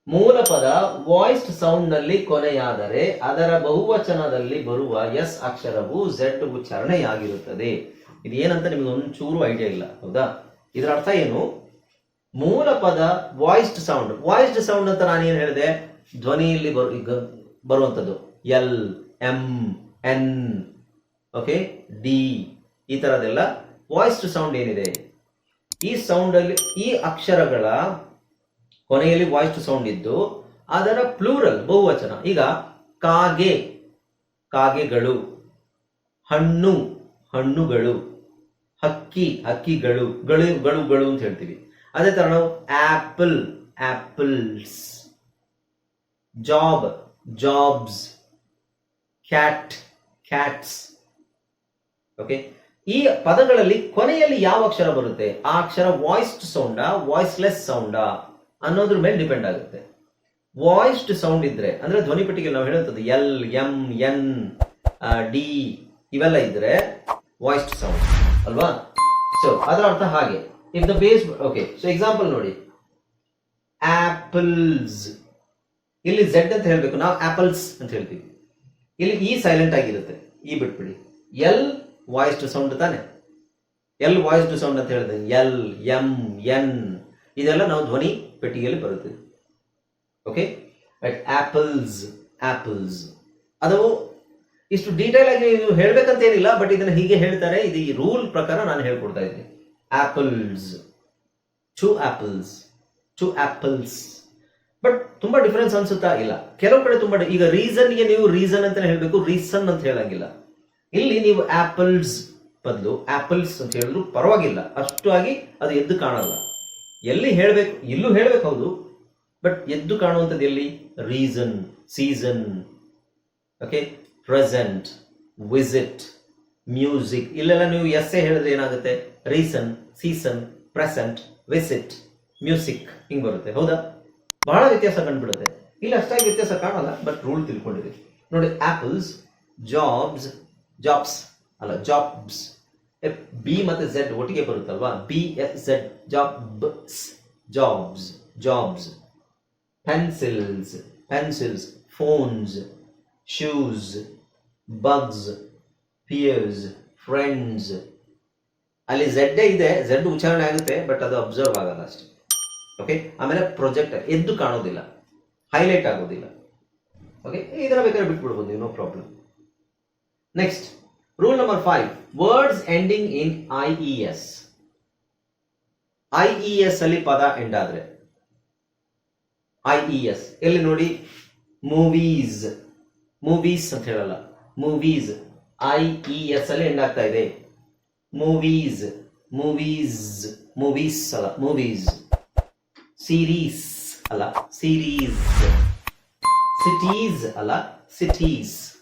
ಮೂಲ ಪದ ವಾಯ್ಸ್ಡ್ ಸೌಂಡ್ನಲ್ಲಿ ಕೊನೆಯಾದರೆ ಅದರ ಬಹುವಚನದಲ್ಲಿ ಬರುವ ಎಸ್ ಅಕ್ಷರವು ಝೆಡ್ ಉಚ್ಚಾರಣೆಯಾಗಿರುತ್ತದೆ. ಇದು ಏನಂತ ನಿಮಗೆ ಒಂಚೂರು ಐಡಿಯಾ ಇಲ್ಲ, ಹೌದಾ? ಇದರ ಅರ್ಥ ಏನು? ಮೂಲ ಪದ ವಾಯ್ಸ್ಡ್ ಸೌಂಡ್ ವಾಯ್ಸ್ಡ್ ಸೌಂಡ್ ಅಂತ ನಾನು ಏನು ಹೇಳಿದೆ? ಧ್ವನಿಯಲ್ಲಿ ಬರು L, M, N, okay? D, ಈ ತರದೆಲ್ಲ ವಾಯ್ಸ್ಡ್ ಸೌಂಡ್ ಏನಿದೆ? ಈ ಸೌಂಡ್ ಅಲ್ಲಿ, ಈ ಅಕ್ಷರಗಳ ಕೊನೆಯಲ್ಲಿ ವಾಯ್ಸ್ ಸೌಂಡ್ ಇದ್ದು, ಅದರ ಪ್ಲೂರಲ್ ಬಹುವಚನ. ಈಗ, ಕಾಗೆ, ಕಾಗೆಗಳು, ಹಣ್ಣು, ಹಣ್ಣುಗಳು, ಹಕ್ಕಿ, ಹಕ್ಕಿಗಳು, ಗಳು ಗಳು ಗಳು ಅಂತ ಹೇಳ್ತೀವಿ. ಅದೇ ತರ ನಾವು apple apples job jobs cat cats okay ಈ ಪದಗಳಲ್ಲಿ ಕೊನೆಯಲ್ಲಿ ಯಾವ ಅಕ್ಷರ ಬರುತ್ತೆ? ಆ ಅಕ್ಷರ ವಾಯ್ಸ್ಡ್ ಸೌಂಡಾ ವಾಯ್ಸ್ಲೆಸ್ ಸೌಂಡಾ ಅನ್ನೋದ್ರ ಮೇಲೆ ಡಿಪೆಂಡ್ ಆಗುತ್ತೆ. ವಾಯ್ಸ್ಡ್ ಸೌಂಡ್ ಇದ್ರೆ, ಅಂದ್ರೆ ಧ್ವನಿ ಪೆಟ್ಟಿಗೆ ನಾವು ಹೇಳುತ್ತದೆ ಎಲ್ ಎಂ ಎನ್ ಡಿ ಇವೆಲ್ಲ ಇದ್ರೆ ವಾಯ್ಸ್ಡ್ ಸೌಂಡ್ ಅಲ್ವಾ? ಸೊ ಅದರ ಅರ್ಥ ಹಾಗೆ. If the base okay so example ನೋಡಿ. ಆಪಲ್ಸ್ ಇಲ್ಲಿ ಝೆಡ್ ಅಂತ ಹೇಳ್ಬೇಕು. ನಾವು ಆಪಲ್ಸ್ ಅಂತ ಹೇಳ್ತೀವಿ. ಇಲ್ಲಿ ಈ ಸೈಲೆಂಟ್ ಆಗಿರುತ್ತೆ. ಈ ಬಿಟ್ಬಿಡಿ. ಎಲ್ ವಾಯ್ಸ್ಡ್ ಸೌಂಡ್ ತಾನೆ? ಎಲ್ ವಾಯ್ಸ್ಡ್ ಸೌಂಡ್ ಅಂತ ಹೇಳಿದೆ. ಎಲ್, ಎಂ, ಎನ್, ಇದೆಲ್ಲ ನಾವು ಧ್ವನಿ ಪೆಟ್ಟಿಗೆಯಲ್ಲಿ ಬರುತ್ತೆ. ಓಕೆ ರೈಟ್ ಆಪಲ್ಸ್ ಆಪಲ್ಸ್ ಅದು ಇಷ್ಟು ಡೀಟೇಲ್ ಆಗಿ ಹೇಳ್ಬೇಕಂತ ಏನಿಲ್ಲ ಬಟ್ ಇದನ್ನ ಹೀಗೆ ಹೇಳ್ತಾರೆ. ಇದು ಈ ರೂಲ್ ಪ್ರಕಾರ ನಾನು ಹೇಳ್ಕೊಡ್ತಾ ಇದ್ದೀನಿ apples to apples to apples but ತುಂಬಾ ಡಿಫರೆನ್ಸ್ ಅನ್ಸುತ್ತಾ? ಇಲ್ಲ. ಕೆಲವು ಕಡೆ ತುಂಬಾ ಈಗ ರೀಸನ್ಗೆ ನೀವು ರೀಸನ್ ಅಂತ ಹೇಳಬೇಕು. ರೀಸನ್ ಅಂತ ಹೇಳಂಗಿಲ್ಲ. ಇಲ್ಲಿ ನೀವು ಆಪಲ್ಸ್ ಬದಲು ಆಪಲ್ಸ್ ಅಂತ ಹೇಳಿದ್ರು ಪರವಾಗಿಲ್ಲ. ಅಷ್ಟು ಆಗಿ ಅದು ಎದ್ದು ಕಾಣಲ್ಲ. ಎಲ್ಲಿ ಹೇಳಬೇಕು? ಇಲ್ಲೂ ಹೇಳಬೇಕು ಹೌದು. ಬಟ್ ಎದ್ದು ಕಾಣುವಂಥದ್ದು ಎಲ್ಲಿ? Reason season okay present visit music ಇಲ್ಲೆಲ್ಲ ನೀವು ಎಸ್ ಎ ಹೇಳಿದ್ರೆ ಏನಾಗುತ್ತೆ? Reason season present visit music ಹಿಂಗೆ ಬರುತ್ತೆ. ಹೌದಾ? ಬಹಳ ವ್ಯತ್ಯಾಸ ಕಂಡುಬಿಡುತ್ತೆ. ಇಲ್ಲಿ ಅಷ್ಟಾಗಿ ವ್ಯತ್ಯಾಸ ಕಾಣಲ್ಲ ಬಟ್ ರೂಲ್ ತಿಳ್ಕೊಂಡಿರಿ. ನೋಡಿ ಆಪಲ್ಸ್ ಜಾಬ್ಸ್ ಜಾಬ್ಸ್ ಅಲ್ಲ ಜಾಬ್ಸ್ ಬಿ ಮತ್ತೆ ಝೆಡ್ ಒಟ್ಟಿಗೆ ಬರುತ್ತಲ್ವಾ? B S Z jobs jobs jobs pencils pencils phones shoes bugs pears friends ಅಲ್ಲಿ ಝೆಡ್ ಇದೆ ಝೆಡ್ ಉಚ್ಚಾರಣೆ ಆಗುತ್ತೆ ಬಟ್ ಅದು ಅಬ್ಸರ್ವ್ ಆಗಲ್ಲ ಅಷ್ಟೇ. ಓಕೆ ಆಮೇಲೆ ಪ್ರೊಜೆಕ್ಟ್ ಎದ್ದು ಕಾಣೋದಿಲ್ಲ. ಹೈಲೈಟ್ ಆಗೋದಿಲ್ಲ. ಓಕೆ ಇದರ ಬೇಕಾದ್ರೆ ಬಿಟ್ಬಿಡ್ಬೋದು ನೀವು no problem words ending in I E S I E S ಅಲ್ಲಿ ಪದ ಎಂಡ್ ಆದ್ರೆ. ಐ ಇ ಎಸ್ ಎಲ್ಲಿ ನೋಡಿ? ಮೂವೀಸ್ ಮೂವೀಸ್ ಅಂತ ಹೇಳಲ್ಲ. ಮೂವೀಸ್ ಇ ಎಸ್ ಅಲ್ಲಿ ಎಂಡ್ ಆಗ್ತಾ ಇದೆ. ಮೂವೀಸ್ ಮೂವೀಸ್ ಮೂವೀಸ್ ಅಲ್ಲ. ಮೂವೀಸ್ ಸೀರೀಸ್ ಅಲ್ಲ. ಸೀರೀಸ್ ಸಿಟೀಸ್ ಅಲ್ಲ. ಸಿಟೀಸ್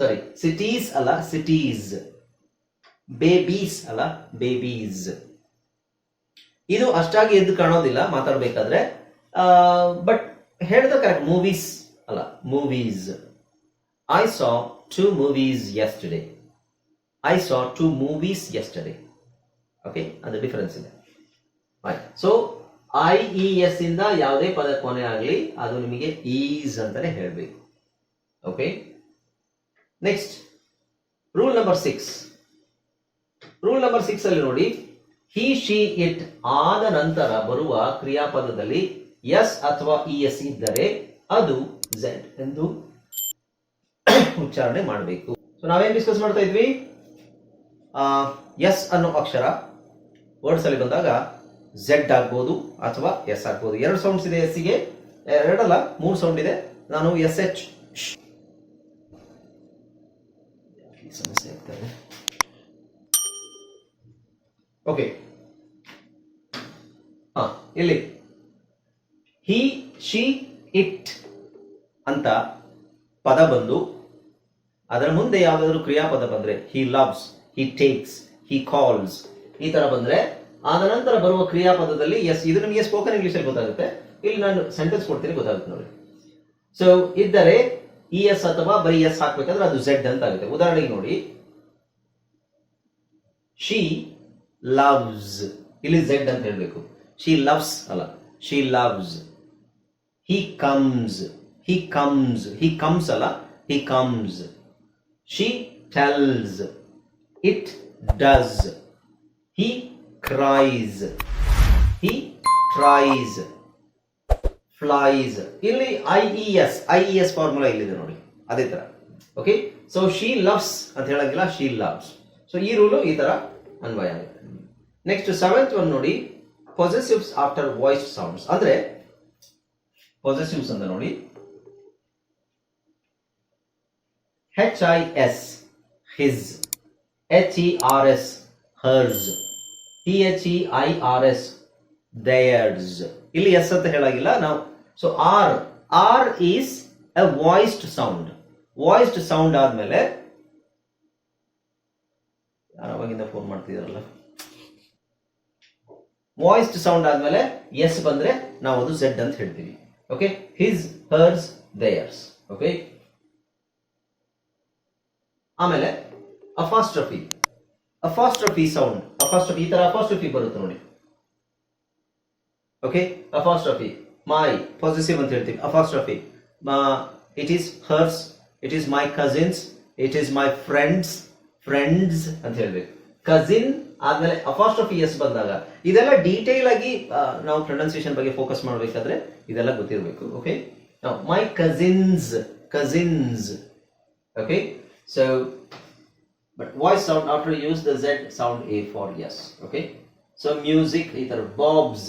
ಸಾರಿ ಸಿಟೀಸ್ ಅಲ್ಲ ಸಿಟೀಸ್ ಬೇಬೀಸ್ ಅಲ್ಲ ಬೇಬೀಸ್ ಇದು ಅಷ್ಟಾಗಿ ಎದ್ದು ಕಾಣೋದಿಲ್ಲ, ಮಾತಾಡ್ಬೇಕಾದ್ರೆ. ಬಟ್ ಹೇಳಿದ್ರೆ ಕರೆಕ್ಟ್ ಮೂವೀಸ್ ಅಲ್ಲ movies I saw two movies yesterday I saw two movies yesterday okay ಅದು ಡಿಫರೆನ್ಸ್ ಇದೆ. ಸೊ ಐ ಇ ಎಸ್ ಇಂದ ಯಾವುದೇ ಪದ ಕೊನೆ ಆಗಲಿ, ಅದು ನಿಮಗೆ ಈಸ್ ಅಂತಾನೆ ಹೇಳಬೇಕು. Okay next rule number six rule number six ಅಲ್ಲಿ ನೋಡಿ ಹಿ ಶಿ ಇಟ್ ಆದ ನಂತರ ಬರುವ ಕ್ರಿಯಾಪದದಲ್ಲಿ ಎಸ್ ಅಥವಾ ಇ ಎಸ್ ಇದ್ದರೆ ಅದು ಝೆಡ್ ಎಂದು ಉಚ್ಚಾರಣೆ ಮಾಡಬೇಕು. ಸೊ ನಾವೇನ್ ಡಿಸ್ಕಸ್ ಮಾಡ್ತಾ ಇದ್ವಿ? ಎಸ್ ಅನ್ನೋ ಅಕ್ಷರ ವರ್ಡ್ಸ್ ಅಲ್ಲಿ ಬಂದಾಗ ಝೆಡ್ ಆಗ್ಬೋದು ಅಥವಾ ಎಸ್ ಆಗ್ಬೋದು. ಎರಡು ಸೌಂಡ್ಸ್ ಇದೆ ಎಸ್ಗೆ ಎರಡಲ್ಲ, ಮೂರು ಸೌಂಡ್ ಇದೆ. ನಾನು ಎಸ್ ಎಚ್ ಸಮಸ್ಯೆ ಆಗ್ತಾ ಇದೆ ಓಕೆ ಹಾ, ಇಲ್ಲಿ. ಹಿ ಶಿ ಇಟ್ ಅಂತ ಪದ ಬಂದು ಅದರ ಮುಂದೆ ಯಾವುದಾದ್ರೂ ಕ್ರಿಯಾಪದ ಬಂದ್ರೆ he loves he takes he calls ಈ ತರ ಬಂದ್ರೆ ಆದ ನಂತರ ಬರುವ ಕ್ರಿಯಾಪದದಲ್ಲಿ ಎಸ್ ಇದು ನಿಮಗೆ ಸ್ಪೋಕನ್ ಇಂಗ್ಲಿಷ್ ಅಲ್ಲಿ ಗೊತ್ತಾಗುತ್ತೆ. ಇಲ್ಲಿ ನಾನು ಸೆಂಟೆನ್ಸ್ ಕೊಡ್ತೀನಿ, ಗೊತ್ತಾಗುತ್ತೆ ನೋಡಿ. ಸೊ ಇದ್ದರೆ ಇ ಎಸ್ ಅಥವಾ ಬರೀ ಎಸ್ ಹಾಕ್ಬೇಕಾದ್ರೆ ಅದು ಝೆಡ್ ಅಂತ ಆಗುತ್ತೆ. ಉದಾಹರಣೆಗೆ ನೋಡಿ. ಶಿ ಲವ್ಸ್ ಇಲ್ಲಿ ಝೆಡ್ ಅಂತ ಹೇಳಬೇಕು. ಶಿ ಲವ್ಸ್ ಅಲ್ಲ. She loves he comes he comes he comes ಅಲ್ಲ. He comes she tells it does he cries he tries flies ಇಲ್ಲಿ I E S I E S formula ಇಲ್ಲಿದೆ ನೋಡಿ? ಅದೇ ತರ. ಓಕೆ ಸೊ ಶಿ ಲವ್ಸ್ ಅಂತ ಹೇಳಂಗಿಲ್ಲ she loves so ಈ rule ಈ ತರ ಅನ್ವಯ ಆಗುತ್ತೆ. ನೆಕ್ಸ್ಟ್ ಸೆವೆಂತ್ ಒನ್ ನೋಡಿ ಪೊಸೆಸಿವ್ಸ್ ಆಫ್ಟರ್ ವಾಯ್ಸ್ ಸೌಂಡ್ಸ್ ಅಂದ್ರೆ ಪೊಸೆಸಿವ್ಸ್ ಅಂತ ನೋಡಿ H I S his H E R S hers T H E I R S theirs ಇಲ್ಲಿ ಎಸ್ ಅಂತ ಹೇಳಾಗಿಲ್ಲ. ನಾವು so R R is a voiced sound voiced sound ಆದ್ಮೇಲೆ ಯಾವಾಗಿಂದ ಫೋನ್ ಮಾಡ್ತಿದಾರಲ್ಲ? ವಾಯ್ಸ್ಡ್ ಸೌಂಡ್ ಆದ್ಮೇಲೆ ಎಸ್ ಬಂದ್ರೆ ನಾವು ಅದು ಝೆಡ್ ಅಂತ ಹೇಳ್ತೀವಿ. Okay his hers theirs okay ಆಮೇಲೆ ಅಫಾಸ್ಟ್ರಫಿ ಅಫಾಸ್ಟ್ರಫಿ ಸೌಂಡ್ ಅಫಾಸ್ಟ್ರಫಿ ಈ ತರ ಅಫಾಸ್ಟ್ರಫಿ ಬರುತ್ತೆ ನೋಡಿ. ಓಕೆ ಅಫಾಸ್ಟ್ರಫಿ ಮೈ ಪಾಸಿಟಿವ್ ಅಂತ ಹೇಳ್ತೀವಿ. Apostrophe it is hers it is my cousins it is my friends friends ಅಂತ ಹೇಳ್ಬೇಕು. ಕಸಿನ್ ಆದ್ಮೇಲೆ ಅಫಾಸ್ಟ್ರಫಿ ಎಸ್ ಬಂದಾಗ ಇದೆಲ್ಲ ಡೀಟೇಲ್ ಆಗಿ ನಾವು ಪ್ರೊನೌನ್ಸಿಯೇಷನ್ ಬಗ್ಗೆ ಫೋಕಸ್ ಮಾಡಬೇಕಾದ್ರೆ ಇದೆಲ್ಲ ಗೊತ್ತಿರಬೇಕು. Okay my cousins cousins okay so but voice sound after use the Z sound a for S okay so music ಈ ಥರ Bob's,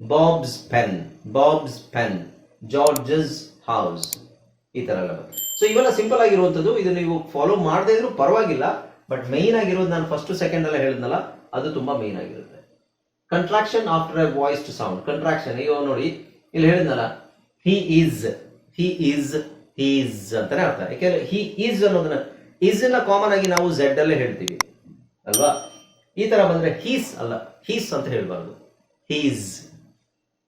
Bob's pen Bob's pen George's house ಈ ಥರ ಎಲ್ಲ ಬರುತ್ತೆ. ಸೊ ಇವೆಲ್ಲ ಸಿಂಪಲ್ ಆಗಿರುವಂಥದ್ದು. ಇದು ನೀವು ಫಾಲೋ ಮಾಡದೇ ಇದ್ರೂ ಪರವಾಗಿಲ್ಲ ಬಟ್ ಮೈನ್ ಆಗಿರೋದು ನಾನು ಫಸ್ಟ್ ಸೆಕೆಂಡ್ ಎಲ್ಲ ಹೇಳಿದ್ನಲ್ಲ, ಅದು ತುಂಬಾ ಮೈನ್ ಆಗಿರುತ್ತೆ. Contraction after a to sound contraction ಈಗ ನೋಡಿ, ಇಲ್ಲಿ ಹೇಳಿದ್ನಲ್ಲ he is he is is ಅಂತಾನೆ ಅರ್ಥ. ಯಾಕೆಂದ್ರೆ ಹಿ ಈಸ್ ಅನ್ನೋದನ್ನ ಈಸ್ನ ಕಾಮನ್ ಆಗಿ ನಾವು ಝೆಡ್ ಅಲ್ಲೇ ಹೇಳ್ತೀವಿ, ಅಲ್ವಾ? ಈ ತರ ಬಂದ್ರೆ ಹೀಸ್ ಅಲ್ಲ ಹೀಸ್ ಅಂತ ಹೇಳ್ಬಾರ್ದು. ಹೀಸ್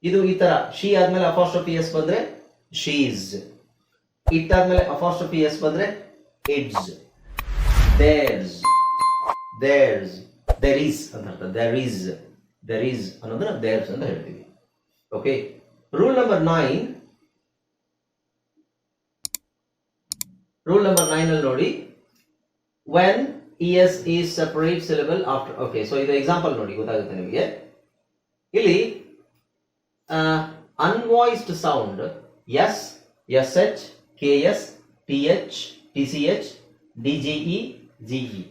ಇದು ಈ ತರ ಶಿ ಆದ್ಮೇಲೆ ಅಫಾಸ್ಟ್ರಫಿ ಎಸ್ ಬಂದ್ರೆ ಶೀಸ್ ಇಟ್ ಆದ್ಮೇಲೆ ಅಫಾಸ್ಟ್ರಫಿ ಎಸ್ ಬಂದ್ರೆ it's there's there's there is ಅಂತ ಅರ್ಥ. ದೇರ್ ಈಸ್ ದೇರ್ ಈಸ್ ಅನ್ನೋದನ್ನ ದೇರ್ಸ್ ಅಂತ ಹೇಳ್ತೀವಿ. Okay rule number nine rule number nine ಅಲ್ಲಿ ನೋಡಿ when ES is separate syllable after okay so ಇದು ಎಕ್ಸಾಂಪಲ್ ನೋಡಿ, ಗೊತ್ತಾಗುತ್ತೆ ನಿಮಗೆ. ಇಲ್ಲಿ unvoiced sound S S H K S T H T C H D GE GE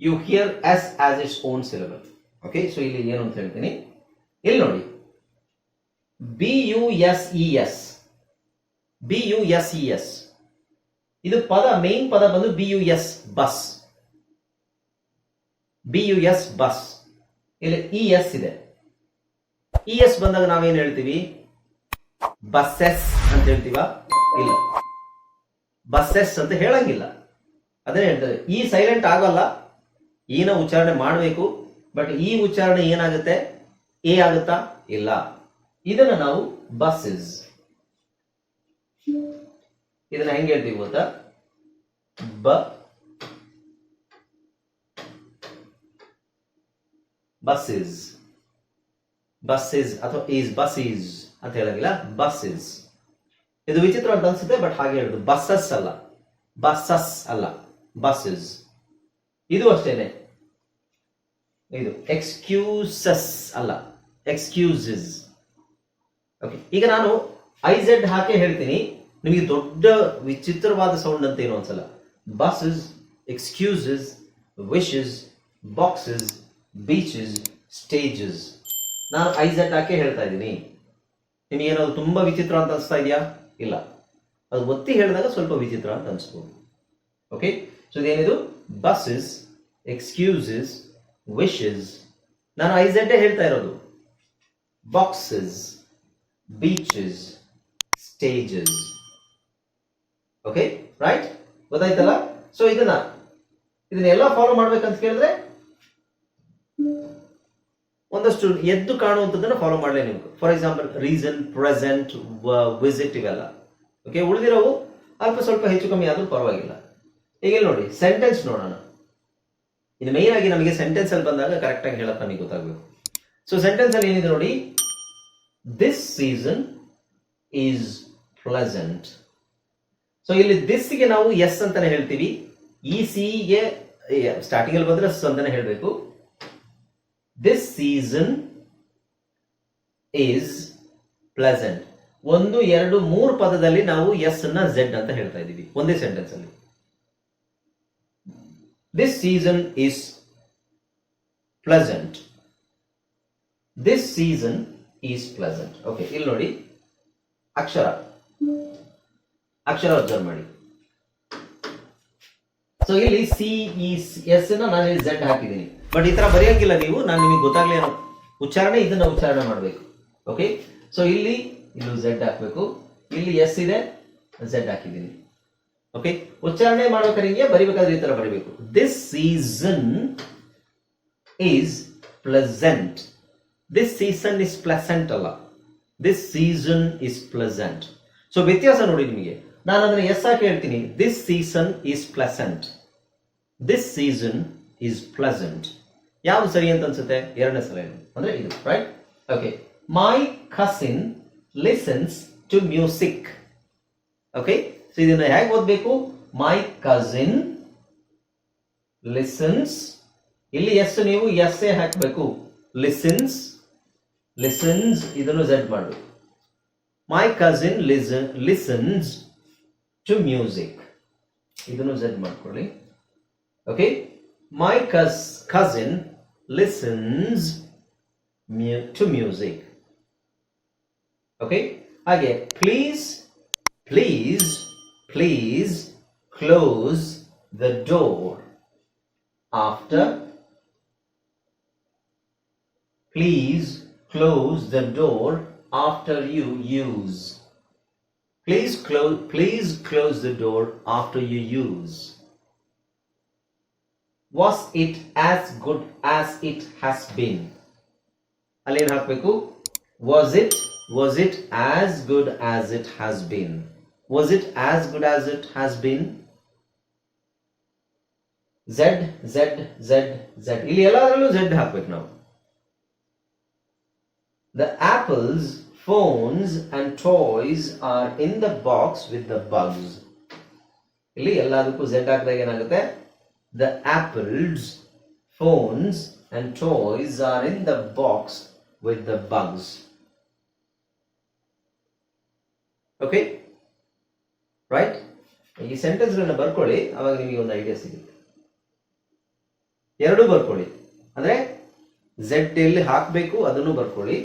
U here S as it's own syllable okay so ಇಲ್ಲಿ ಏನು ಅಂತ ಹೇಳ್ತೀನಿ. ಇಲ್ಲಿ ನೋಡಿ. B U S E S B U S E S ಇದು ಪದ main ಪದ ಬಂದು B U S bus B U S bus ಇಲ್ಲಿ ಇ ಎಸ್ ಇದೆ. ಇ ಎಸ್ ಬಂದಾಗ ನಾವೇನು ಹೇಳ್ತೀವಿ? ಬಸ್ಸೆಸ್ ಅಂತ ಹೇಳ್ತೀವ? ಇಲ್ಲ. ಬಸ್ಸೆಸ್ ಅಂತ ಹೇಳಂಗಿಲ್ಲ. ಅದೇ ಹೇಳ್ತಾರೆ. ಈ ಸೈಲೆಂಟ್ ಆಗಲ್ಲ. ಈನ ಉಚ್ಚಾರಣೆ ಮಾಡಬೇಕು. ಬಟ್ ಈ ಉಚ್ಚಾರಣೆ ಏನಾಗುತ್ತೆ? ಎ ಆಗುತ್ತಾ? ಇಲ್ಲ. ಇದನ್ನ ನಾವು ಬಸ್ಸಸ್. ಇದನ್ನ ಹೆಂಗೆ ಹೇಳ್ತೀವಿ ಗೊತ್ತಾ? ಬ ಬಸ್ಸಸ್. ಬಸ್ಸಸ್ ಅಥವಾ ಈಸ್ ಬಸ್ಸೀಸ್ ಅಂತ ಹೇಳಂಗಿಲ್ಲ ಬಸ್ಸಸ್ ಇದು ವಿಚಿತ್ರವಾಗಿ ಅನ್ಸುತ್ತೆ ಬಟ್ ಹಾಗೆ ಹೇಳುದು. ಬಸ್ಸಸ್ ಅಲ್ಲ. ಬಸ್ಸಸ್ ಅಲ್ಲ. ಬಸ್ಸಸ್ ಇದು ಅಷ್ಟೇನೆ. ಇದು. ಎಕ್ಸ್ಕ್ಯೂಸಸ್ ಅಲ್ಲ. ಎಕ್ಸ್ಕ್ಯೂಸಸ್ ಓಕೆ ಈಗ ನಾನು ಐ ಝೆಡ್ ಹಾಕಿ ಹೇಳ್ತೀನಿ. ನಿಮಗೆ ದೊಡ್ಡ ವಿಚಿತ್ರವಾದ ಸೌಂಡ್ ಅಂತ ಏನು ಅನ್ಸಲ್ಲ. Buses excuses wishes boxes beaches stages ನಾನು ಐ ಝೆಡ್ ಹಾಕಿ ಹೇಳ್ತಾ ಇದ್ದೀನಿ. ನಿಮಗೆ ತುಂಬ ತುಂಬಾ ವಿಚಿತ್ರ ಅಂತ ಅನಿಸ್ತಾ ಇದೆಯಾ? ಇಲ್ಲ. ಅದು ಒತ್ತಿ ಹೇಳಿದಾಗ ಸ್ವಲ್ಪ ವಿಚಿತ್ರ ಅಂತ ಅನಿಸ್ಬೋದು. ಓಕೆ ಸೊ ಇದೇನಿದು? ಬಸ್ಸಸ್ ಎಕ್ಸ್ಕ್ಯೂಸಸ್ ವಿಶಸ್ ನಾನು ಐ ಝೆಡ್ ಹೇಳ್ತಾ ಇರೋದು. Boxes beaches stages okay right ಗೊತ್ತಾಯ್ತಲ್ಲ? ಸೊ ಇದನ್ನ, ಇದನ್ನೆಲ್ಲ ಫಾಲೋ ಮಾಡ್ಬೇಕಂತ ಕೇಳಿದ್ರೆ ಒಂದಷ್ಟು ಎದ್ದು ಕಾಣುವಂಥದ್ದನ್ನು ಫಾಲೋ ಮಾಡಲೇ ನೀವು for example reason present visit ಇವೆಲ್ಲ. ಓಕೆ ಉಳಿದಿರೋವು ಅಲ್ಪ ಸ್ವಲ್ಪ ಹೆಚ್ಚು ಕಮ್ಮಿ ಆದರೂ ಪರವಾಗಿಲ್ಲ. ಈಗ ನೋಡಿ ಸೆಂಟೆನ್ಸ್ ನೋಡೋಣ. ಇದು ಮೇನ್ ಆಗಿ ನಮಗೆ ಸೆಂಟೆನ್ಸ್ ಅಲ್ಲಿ ಬಂದಾಗ ಕರೆಕ್ಟ್ ಆಗಿ ಹೇಳಕ್ ನಮಗೆ ಗೊತ್ತಾಗಬೇಕು. ಸೊ ಸೆಂಟೆನ್ಸ್ ಅಲ್ಲಿ ಏನಿದೆ ನೋಡಿ? This season is pleasant so ಇಲ್ಲಿ this ಗೆ ನಾವು ಎಸ್ ಅಂತಾನೆ ಹೇಳ್ತೀವಿ. ಈ ಸಿಗೆ ಸ್ಟಾರ್ಟಿಂಗ್ ಅಲ್ಲಿ ಬಂದ್ರೆ ಎಸ್ ಅಂತಾನೆ ಹೇಳ್ಬೇಕು. ದಿಸ್ ಸೀಸನ್ ಈಸ್ ಪ್ಲೆಸೆಂಟ್ ಒಂದು, ಎರಡು, ಮೂರು ಪದದಲ್ಲಿ ನಾವು ಎಸ್ ಅನ್ನ ಝೆಡ್ ಅಂತ ಹೇಳ್ತಾ ಇದ್ದೀವಿ. ಒಂದೇ ಸೆಂಟೆನ್ಸ್ ಅಲ್ಲಿ. This season is pleasant this season is pleasant okay ಇಲ್ಲಿ ನೋಡಿ. ಅಕ್ಷರ. ಅಕ್ಷರ ಅಬ್ಸರ್ವ್ ಮಾಡಿ. ಸೊ ಇಲ್ಲಿ ಸಿ ಇ ಎಸ್ ನಾನು ಇಲ್ಲಿ ಝೆಡ್ ಹಾಕಿದ್ದೀನಿ. ಬಟ್ ಈ ತರ ಬರೆಯೋಕ್ಕಿಲ್ಲ ನೀವು. ನಾನು ನಿಮಗೆ ಗೊತ್ತಾಗ್ಲಿ ಉಚ್ಚಾರಣೆ, ಇದನ್ನ ಉಚ್ಚಾರಣೆ ಮಾಡಬೇಕು. ಓಕೆ ಸೊ ಇಲ್ಲಿ ಇಲ್ಲಿ ಝೆಡ್ ಹಾಕಬೇಕು. ಇಲ್ಲಿ ಎಸ್ ಇದೆ ಝೆಡ್ ಹಾಕಿದ್ದೀನಿ. ಓಕೆ ಉಚ್ಚಾರಣೆ ಮಾಡ್ಬೇಕಾದ್ರೆ ಕರೆಗೆ ಬರಿಬೇಕಾದ್ರೆ ಈ ತರ ಬರಿಬೇಕು. This season is pleasant this season is pleasant ಅಲ್ಲ. This season is pleasant so ವ್ಯತ್ಯಾಸ ನೋಡಿ ನಿಮಗೆ. ನಾನು ಅದನ್ನ ಎಸ್ ಹಾಕಿ ಹೇಳ್ತೀನಿ. This season is pleasant this season is pleasant ಯಾವ್ದು ಸರಿ ಅಂತ ಅನ್ಸುತ್ತೆ? ಎರಡನೇ ಸಲ ಅಂದ್ರೆ ಇದು right okay my cousin listens to music okay so ಇದನ್ನ ಹೇಗೆ ಓದಬೇಕು? ಮೈ ಕಸಿನ್ ಲಿಸನ್ಸ್ ಇಲ್ಲಿ ಎಸ್ ನೀವು ಎಸ್ ಎ ಹಾಕಬೇಕು. ಲಿಸನ್ಸ್ ಲಿಸನ್ಸ್ ಇದನ್ನು ಝೆಡ್ ಮಾಡಬೇಕು. My cousin listen listens to music ಇದನ್ನು ಝೆಡ್ ಮಾಡ್ಕೊಳ್ಳಿ okay my cous cousin listens to music okay ಹಾಗೆ please please please close the door after Please close the door after you use. Please close please close the door after you use. Was it as good as it has been? ಅಲ್ಲಿ ಏನ್ ಹಾಕ್ಬೇಕು was it was it as good as it has been was it as good as it has been Z Z Z Z ಇಲ್ಲಿ ಎಲ್ಲದರಲ್ಲೂ Z ಹಾಕ್ಬೇಕು ನಾವು The apples, phones, and toys are in the box with the bugs ಇಲ್ಲಿ ಎಲ್ಲದಕ್ಕೂ Z ಹಾಕಿದಾಗ ಏನಾಗುತ್ತೆ? The apples phones and toys are in the box with the bugs okay right ಈ ಸೆಂಟೆನ್ಸ್ಗಳನ್ನ ಬರ್ಕೊಳ್ಳಿ ಅವಾಗ ನಿಮಗೆ ಒಂದು ಐಡಿಯಾ ಸಿಗುತ್ತೆ. ಎರಡೂ ಬರ್ಕೊಳ್ಳಿ. ಅಂದ್ರೆ ಝೆಡ್ ಎಲ್ಲಿ ಹಾಕಬೇಕು ಅದನ್ನು ಬರ್ಕೊಳ್ಳಿ.